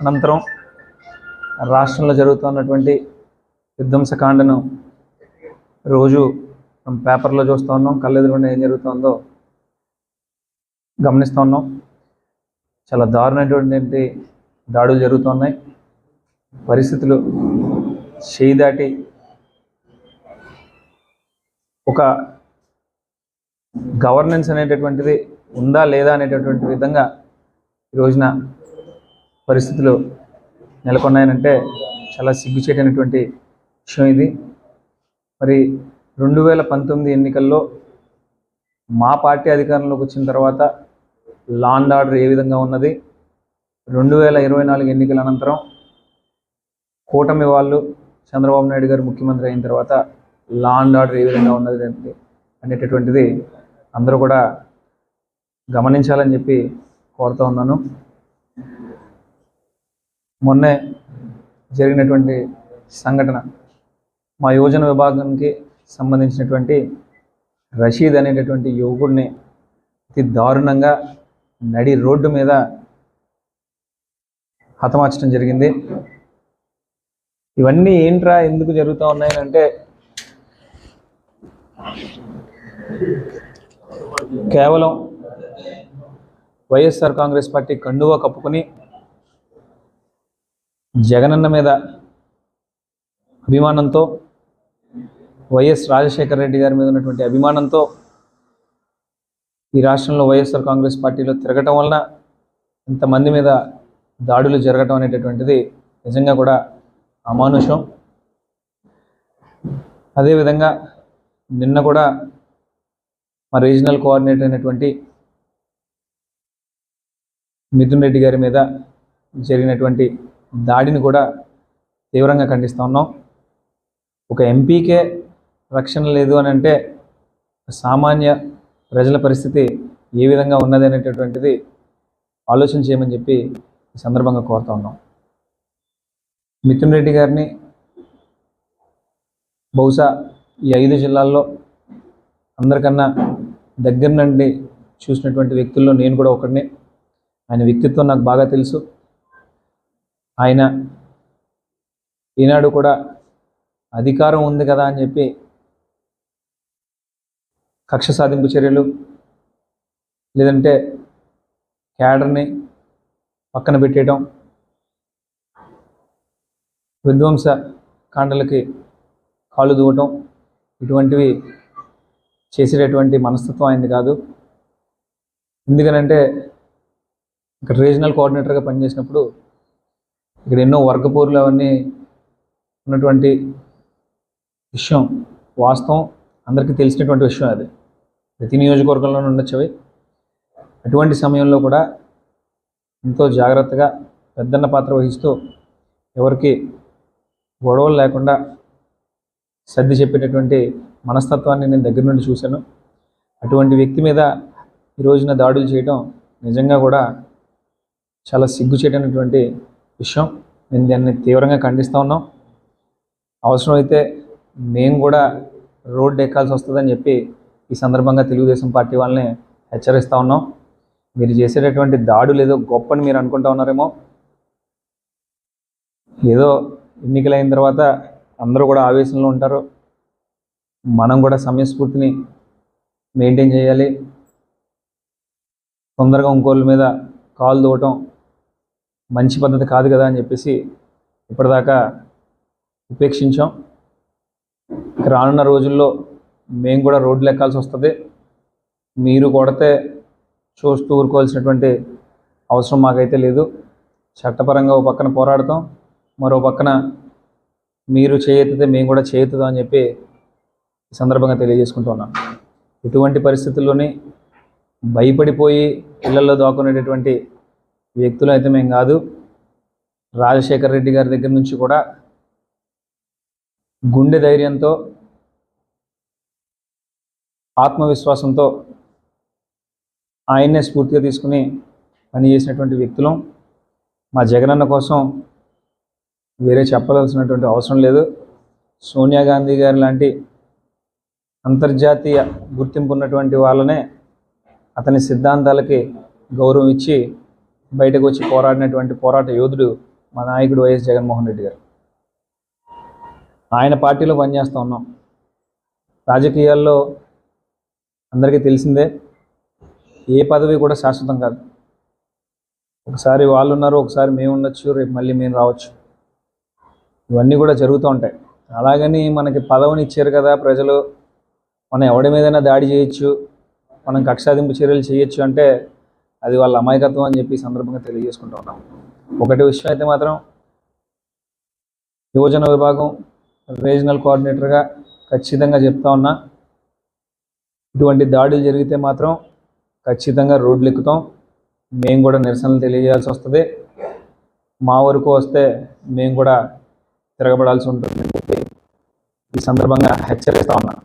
అనంతరం రాష్ట్రంలో జరుగుతున్నటువంటి విధ్వంసకాండను రోజు మనం పేపర్లో చూస్తూ ఉన్నాం. కళ్ళెదురుగుండా ఏం జరుగుతుందో గమనిస్తూ ఉన్నాం. చాలా దారుణమైనటువంటి దాడులు జరుగుతున్నాయి. పరిస్థితులు చేయి దాటి ఒక గవర్నెన్స్ అనేటటువంటిది ఉందా లేదా అనేటటువంటి విధంగా ఈ రోజున పరిస్థితులు నెలకొన్నాయనంటే చాలా సిగ్గుచేటైనటువంటి విషయం ఇది. మరి రెండు వేల పంతొమ్మిది ఎన్నికల్లో మా పార్టీ అధికారంలోకి వచ్చిన తర్వాత లా అండ్ ఆర్డర్ ఏ విధంగా ఉన్నది? రెండు వేల ఇరవై నాలుగు ఎన్నికల అనంతరం కూటమి వాళ్ళు చంద్రబాబు నాయుడు గారు ముఖ్యమంత్రి అయిన తర్వాత లా అండ్ ఆర్డర్ ఏ విధంగా ఉన్నది అనేటటువంటిది అందరూ కూడా గమనించాలని చెప్పి కోరుతూ ఉన్నాను. మొన్నే జరిగినటువంటి సంఘటన మా యువజన విభాగానికి సంబంధించినటువంటి రషీద్ అనేటటువంటి యువకుడిని అతి దారుణంగా నడి రోడ్డు మీద హతమార్చడం జరిగింది. ఇవన్నీ ఏంట్రా ఎందుకు జరుగుతూ ఉన్నాయి అంటే కేవలం వైఎస్ఆర్ కాంగ్రెస్ పార్టీ కండువా కప్పుకొని జగనన్న మీద అభిమానంతో వైఎస్ రాజశేఖర రెడ్డి గారి మీద ఉన్నటువంటి అభిమానంతో ఈ రాష్ట్రంలో వైఎస్ఆర్ కాంగ్రెస్ పార్టీలో తిరగటం వలన ఇంతమంది మీద దాడులు జరగటం అనేటటువంటిది నిజంగా కూడా అమానుషం. అదేవిధంగా నిన్న కూడా మా రీజనల్ కోఆర్డినేటర్ అయినటువంటి మిథున్ రెడ్డి గారి మీద జరిగినటువంటి దాడిని కూడా తీవ్రంగా ఖండిస్తూ ఉన్నాం. ఒక ఎంపీకే రక్షణ లేదు అని అంటే సామాన్య ప్రజల పరిస్థితి ఏ విధంగా ఉన్నది అనేటటువంటిది ఆలోచన చేయమని చెప్పి ఈ సందర్భంగా కోరుతా ఉన్నాం. మిథున్ రెడ్డి గారిని బహుశా ఈ ఐదు జిల్లాల్లో అందరికన్నా దగ్గర నుండి చూసినటువంటి వ్యక్తుల్లో నేను కూడా ఒకడిని. ఆయన వ్యక్తిత్వం నాకు బాగా తెలుసు. ఆయన ఈనాడు కూడా అధికారం ఉంది కదా అని చెప్పి కక్ష సాధింపు చర్యలు లేదంటే క్యాడర్ని పక్కన పెట్టేయడం విధ్వంస కాండలకి కాళ్ళు దూవటం ఇటువంటివి చేసేటటువంటి మనస్తత్వం అయింది కాదు. ఎందుకనంటే ఇక్కడ రీజనల్ కోఆర్డినేటర్గా పనిచేసినప్పుడు ఇక్కడ ఎన్నో వర్గపూర్లు అవన్నీ ఉన్నటువంటి విషయం వాస్తవం. అందరికీ తెలిసినటువంటి విషయం అది. ప్రతి నియోజకవర్గంలోనూ ఉండొచ్చవి. అటువంటి సమయంలో కూడా ఎంతో జాగ్రత్తగా పెద్దన్న పాత్ర వహిస్తూ ఎవరికి గొడవలు లేకుండా సర్ది చెప్పేటటువంటి మనస్తత్వాన్ని నేను దగ్గర నుండి చూశాను. అటువంటి వ్యక్తి మీద ఈ రోజున దాడులు చేయడం నిజంగా కూడా చాలా సిగ్గుచేటటువంటి విషయం. మేము దాన్ని తీవ్రంగా ఖండిస్తూ ఉన్నాం. అవసరమైతే మేము కూడా రోడ్డు ఎక్కాల్సి వస్తుందని చెప్పి ఈ సందర్భంగా తెలుగుదేశం పార్టీ వాళ్ళని హెచ్చరిస్తూ ఉన్నాం. మీరు చేసేటటువంటి దాడులు ఏదో గొప్పని మీరు అనుకుంటా ఉన్నారేమో. ఏదో ఎన్నికలైన తర్వాత అందరూ కూడా ఆవేశంలో ఉంటారు. మనం కూడా సమయస్ఫూర్తిని మెయింటైన్ చేయాలి. తొందరగా ఇంకోళ్ళ మీద కాలు దూవటం మంచి పద్ధతి కాదు కదా అని చెప్పేసి ఇప్పటిదాకా ఉపేక్షించాం. రానున్న రోజుల్లో మేము కూడా రోడ్లు ఎక్కాల్సి వస్తుంది. మీరు కొడితే చూస్తూ ఊరుకోవాల్సినటువంటి అవసరం మాకైతే లేదు. చట్టపరంగా ఓ పక్కన పోరాడతాం. మరో పక్కన మీరు చేయెత్తితే మేము కూడా చేయెత్తుదాం అని చెప్పి ఈ సందర్భంగా తెలియజేసుకుంటున్నాం ఇటువంటి పరిస్థితుల్లోని భయపడిపోయి ఇళ్ళలో దాక్కునేటటువంటి వ్యక్తులు అయితే మేము కాదు. రాజశేఖర్ రెడ్డి గారి దగ్గర నుంచి కూడా గుండె ధైర్యంతో ఆత్మవిశ్వాసంతో ఆయన్నే స్ఫూర్తిగా తీసుకుని పనిచేసినటువంటి వ్యక్తులం. మా జగనన్న కోసం వేరే చెప్పాల్సినటువంటి అవసరం లేదు. సోనియా గాంధీ గారి లాంటి అంతర్జాతీయ గుర్తింపు ఉన్నటువంటి వాళ్ళనే అతని సిద్ధాంతాలకి గౌరవం ఇచ్చి బయటకు వచ్చి పోరాడినటువంటి పోరాట యోధుడు మా నాయకుడు వైఎస్ జగన్మోహన్ రెడ్డి గారు. ఆయన పార్టీలో పనిచేస్తూ ఉన్నాం. రాజకీయాల్లో అందరికీ తెలిసిందే ఏ పదవి కూడా శాశ్వతం కాదు. ఒకసారి వాళ్ళు ఉన్నారు ఒకసారి మేము ఉండొచ్చు రేపు మళ్ళీ మేము రావచ్చు. ఇవన్నీ కూడా జరుగుతూ ఉంటాయి. అలాగని మనకి పదవిని ఇచ్చారు కదా ప్రజలు మనం ఎవడి మీదైనా దాడి చేయొచ్చు మనం కక్షాదింపు చర్యలు చేయొచ్చు అంటే అది వాళ్ళ అమాయకత్వం అని చెప్పి సందర్భంగా తెలియజేసుకుంటూ ఉన్నాం. ఒకటి విషయం అయితే మాత్రం యువజన విభాగం రీజనల్ కోఆర్డినేటర్గా ఖచ్చితంగా చెప్తా ఉన్నా ఇటువంటి దాడులు జరిగితే మాత్రం ఖచ్చితంగా రోడ్లు ఎక్కుతాం మేము కూడా నిరసనలు తెలియజేయాల్సి వస్తుంది. మా వరకు వస్తే మేము కూడా తిరగబడాల్సి ఉంటుంది. ఈ సందర్భంగా హెచ్చరిస్తా ఉన్నాను